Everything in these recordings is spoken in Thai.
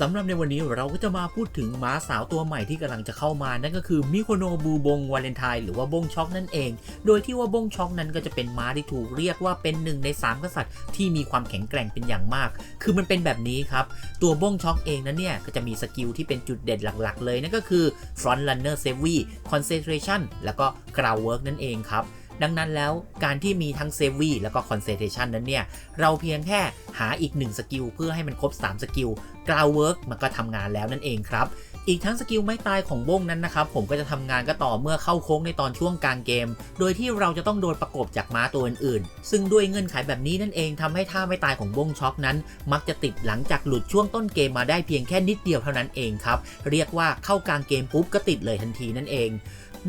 สำหรับในวันนี้เราก็จะมาพูดถึงม้าสาวตัวใหม่ที่กำลังจะเข้ามา นั่นก็คือมิโคโนบูบงวาเลนไทน์หรือว่าบงช็อกนั่นเอง โดยที่ว่าบงช็อกนั้นก็จะเป็นม้าที่ถูกเรียกว่าเป็นหนึ่งใน 3 กษัตริย์ที่มีความแข็งแกร่งเป็นอย่างมาก คือมันเป็นแบบนี้ครับ ตัวบงช็อกเองนั้นเนี่ยก็จะมีสกิลที่เป็นจุดเด่นหลักๆ เลยนั่นก็คือ Front Runner s a v y Concentration แล้วก็ Ground Work นั่นเองครับ ดังนั้นแล้วการที่มีทั้ง s a v y แล้วก็ Concentration นั้นเนี่ย เราเพียงแค่หาอีก 1 สกิลเพื่อให้มันครบ 3 สกิล Ground Work มันก็ทำงานแล้วนั่นเองครับอีกทั้งสกิลไม้ตายของวงนั้นนะครับผมก็จะทำงานก็ต่อเมื่อเข้าโค้งในตอนช่วงกลางเกม โดยที่เราจะต้องโดนประกบจากม้าตัวอื่นๆ ซึ่งด้วยเงื่อนไขแบบนี้นั่นเองทำให้ท่าไม่ตายของวงช็อกนั้น มักจะติดหลังจากหลุดช่วงต้นเกมมาได้เพียงแค่นิดเดียวเท่านั้นเองครับ เรียกว่าเข้ากลางเกมปุ๊บก็ติดเลยทันทีนั่นเอง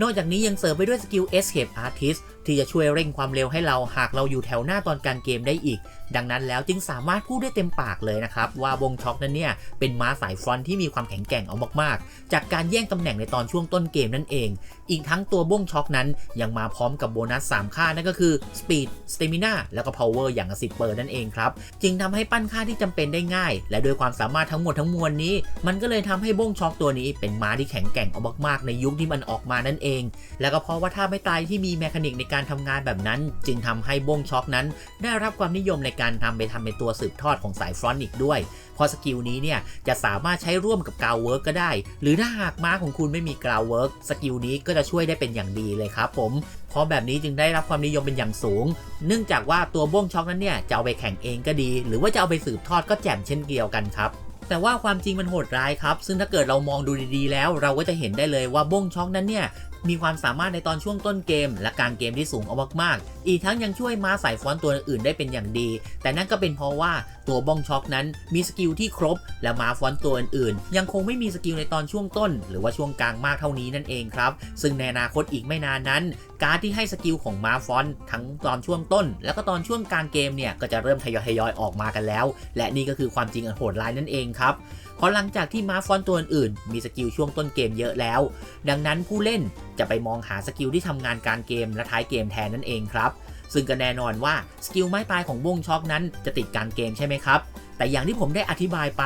นอกจากนี้ยังเสริมไปด้วยสกิล Escape Artist ที่จะช่วยเร่งความเร็วให้เราหากเราอยู่แถวหน้าตอนกลางเกมได้อีก ดังนั้นแล้วจึงสามารถพูดได้เต็มปากเลยนะครับ ว่าวงช็อกนั้นเนี่ย เป็นม้าสายฟรอนที่มีความแข็งแกร่งเอามากๆ จากการแย่งตำแหน่งในตอนช่วงต้นเกมนั่นเอง อีกทั้งตัวบ้งช็อกนั้นยังมาพร้อมกับโบนัส 3 ค่านั่นก็คือ Speed Stamina แล้วก็ Power อย่างละ10เปอร์นั่นเองครับจึงทำให้ปั้นค่าที่จำเป็นได้ง่าย และด้วยความสามารถทั้งหมดทั้งมวลนี้ มันก็เลยทำให้บ้งช็อกตัวนี้เป็นม้าที่แข็งแกร่งเอามากๆในยุคที่มันออกมานั่นเองแล้วก็เพราะว่าถ้าไม่ตายที่มีแมคานิกในการทำงานแบบนั้น จึงทำให้บ้งช็อกนั้น ได้รับความนิยมในการทำไปทำเป็นตัวสืบทอดของสายฟรอนต์อีกด้วย เพราะสกิลนี้เนี่ยจะสามารถใช้ร่วมกับกาวเวิร์กก็ได้ หรือถ้าหากม้าของคุณไม่มีกาวเวิร์กสกิลนี้ก็จะช่วยได้เป็นอย่างดีเลยครับผมเพราะแบบนี้จึงได้รับความนิยมเป็นอย่างสูง เนื่องจากว่าตัวบ้งช็อกนั้นเนี่ยจะเอาไปแข่งเองก็ดี หรือว่าจะเอาไปสืบทอดก็แจ่มเช่นเดียวกันครับ แต่ว่าความจริงมันโหดร้ายครับ ซึ่งถ้าเกิดเรามองดูดีๆ แล้ว เราก็จะเห็นได้เลยว่าบ้งช็อกนั้นเนี่ย มีความสามารถในตอนช่วงต้นเกม และกลางเกมที่สูงเอามากๆ อีกทั้งยังช่วยม้าสายฟอนตัวอื่นได้เป็นอย่างดี แต่นั่นก็เป็นเพราะว่าตัวบ้องช็อกนั้นมีสกิลที่ครบ และม้าฟอนตัวอื่นๆ ยังคงไม่มีสกิลในตอนช่วงต้น หรือว่าช่วงกลางมากเท่านี้นั่นเองครับ ซึ่งในอนาคตอีกไม่นานนั้น การที่ให้สกิลของม้าฟอนทั้งตอนช่วงต้น แล้วก็ตอนช่วงกลางเกมเนี่ยก็จะเริ่มทยอยๆออกมากันแล้ว และนี่ก็คือความจริงอันโหดร้ายนั่นเองครับเพราะหลังจากที่ม้าฟอนตัวอื่นมีสกิลช่วงต้นเกมเยอะแล้ว ดังนั้นผู้เล่นจะไปมองหาสกิลที่ทำงานการเกมและท้ายเกมแทนนั่นเองครับ ซึ่งก็แน่นอนว่าสกิลไม้ตายของวงช็อกนั้นจะติดกลางเกมใช่ไหมครับ แต่อย่างที่ผมได้อธิบายไป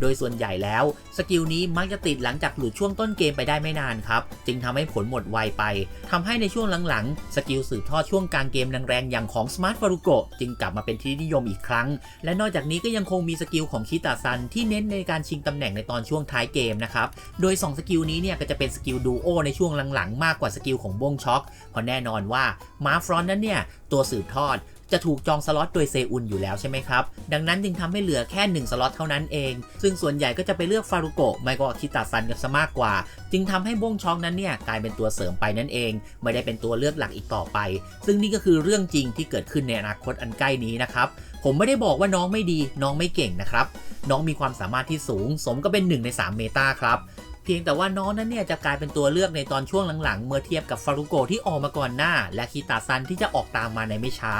โดยส่วนใหญ่แล้ว สกิลนี้มักจะติดหลังจากหลุดช่วงต้นเกมไปได้ไม่นานครับ จึงทำให้ผลหมดไวไปทำให้ในช่วงหลังๆ สกิลสืบทอดช่วงกลางเกมแรงๆอย่างของ Smart f a r u k o จึงกลับมาเป็นที่นิยมอีกครั้ง และนอกจากนี้ก็ยังคงมีสกิลของคิตาซันที่เน้นในการชิงตำแหน่งในตอนช่วงท้ายเกมนะครับ โดย 2 สกิลนี้เนี่ยก็จะเป็นสกิลดูโอในช่วงหลังๆ มากกว่าสกิลของบงช็อกเพราะแน่นอนว่ามาฟรอนนั้นเนี่ยตัวสืบทอดจะถูกจองสล็อตโดยเซอุนอยู่แล้วใช่ไหมครับ ดังนั้นจึงทำให้เหลือแค่ 1 สล็อตเท่านั้นเอง ซึ่งส่วนใหญ่ก็จะไปเลือกฟารุโกะไม่ก็คิตาซันกันซะมากกว่า จึงทำให้บงชอกนั้นเนี่ยกลายเป็นตัวเสริมไปนั่นเอง ไม่ได้เป็นตัวเลือกหลักอีกต่อไป ซึ่งนี่ก็คือเรื่องจริงที่เกิดขึ้นในอนาคตอันใกล้นี้นะครับ ผมไม่ได้บอกว่าน้องไม่ดี น้องไม่เก่งนะครับ น้องมีความสามารถที่สูง สมก็เป็น1ใน3เมตาครับ เพียงแต่ว่าน้องนั้นเนี่ยจะกลายเป็นตัวเลือกในตอนช่วงหลังๆ เมื่อเทียบกับฟารุโกที่ออกมาก่อนหน้า และคิตาซันที่จะออกตามมาในไม่ช้า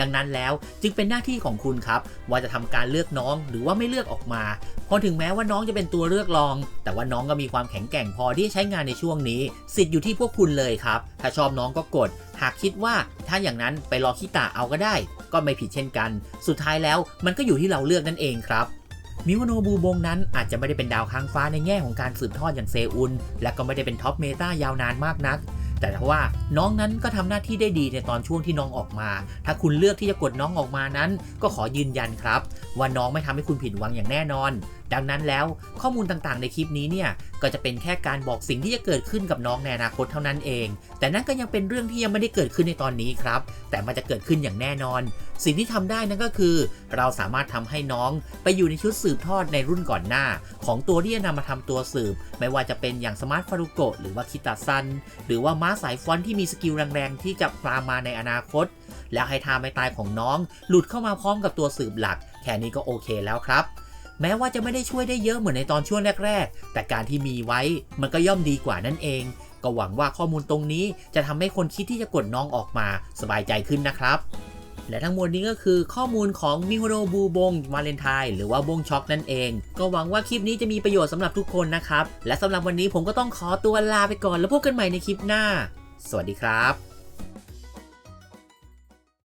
ดังนั้นแล้วจึงเป็นหน้าที่ของคุณครับ ว่าจะทำการเลือกน้องหรือว่าไม่เลือกออกมาเพราะถึงแม้ว่าน้องจะเป็นตัวเลือกรอง แต่ว่าน้องก็มีความแข็งแกร่งพอที่จะใช้งานในช่วงนี้ สิทธิ์อยู่ที่พวกคุณเลยครับ ถ้าชอบน้องก็กด หากคิดว่าถ้าอย่างนั้นไปรอคิตาเอาก็ได้ ก็ไม่ผิดเช่นกัน สุดท้ายแล้วมันก็อยู่ที่เราเลือกนั่นเองครับ มิวโนบูบงนั้นอาจจะไม่ได้เป็นดาวค้างฟ้าในแง่ของการสืบทอดอย่างเซอุนและก็ไม่ได้เป็นท็อปเมตายาวนานมากนัก แต่ถ้าว่าน้องนั้นก็ทำหน้าที่ได้ดีในตอนช่วงที่น้องออกมา ถ้าคุณเลือกที่จะกดน้องออกมานั้น ก็ขอยืนยันครับ ว่าน้องไม่ทำให้คุณผิดหวังอย่างแน่นอน ดังนั้นแล้วข้อมูลต่างๆ ในคลิปนี้เนี่ยก็จะเป็นแค่การบอกสิ่งที่จะเกิดขึ้นกับน้องในอนาคตเท่านั้นเอง แต่นั่นก็ยังเป็นเรื่องที่ยังไม่ได้เกิดขึ้นในตอนนี้ครับ แต่มันจะเกิดขึ้นอย่างแน่นอน สิ่งที่ทำได้นั่นก็คือ เราสามารถทำให้น้องไปอยู่ในชุดสืบทอดในรุ่นก่อนหน้า ของตัวที่จะนำมาทำตัวสืบ ไม่ว่าจะเป็นอย่างสมาร์ทฟารุโกะหรือว่าคิตาซันหรือว่ามาาสายฟอนที่มีสกิลแรงๆ ที่จะตามมาในอนาคต แล้วให้ทาไม่ตายของน้อง หลุดเข้ามาพร้อมกับตัวสืบหลัก แค่นี้ก็โอเคแล้วครับ แม้ว่าจะไม่ได้ช่วยได้เยอะเหมือนในตอนช่วงแรก ๆ แต่การที่มีไว้มันก็ย่อมดีกว่านั่นเอง ก็หวังว่าข้อมูลตรงนี้จะทำให้คนคิดที่จะกดน้องออกมาสบายใจขึ้นนะครับ และทั้งหมดนี้ก็คือข้อมูลของมิโฮโรบูบงวาเลนไทน์หรือว่าบงช็อกนั่นเอง ก็หวังว่าคลิปนี้จะมีประโยชน์สำหรับทุกคนนะครับ และสำหรับวันนี้ผมก็ต้องขอตัวลาไปก่อนแล้วพบกันใหม่ในคลิปหน้า สวัสดีครับ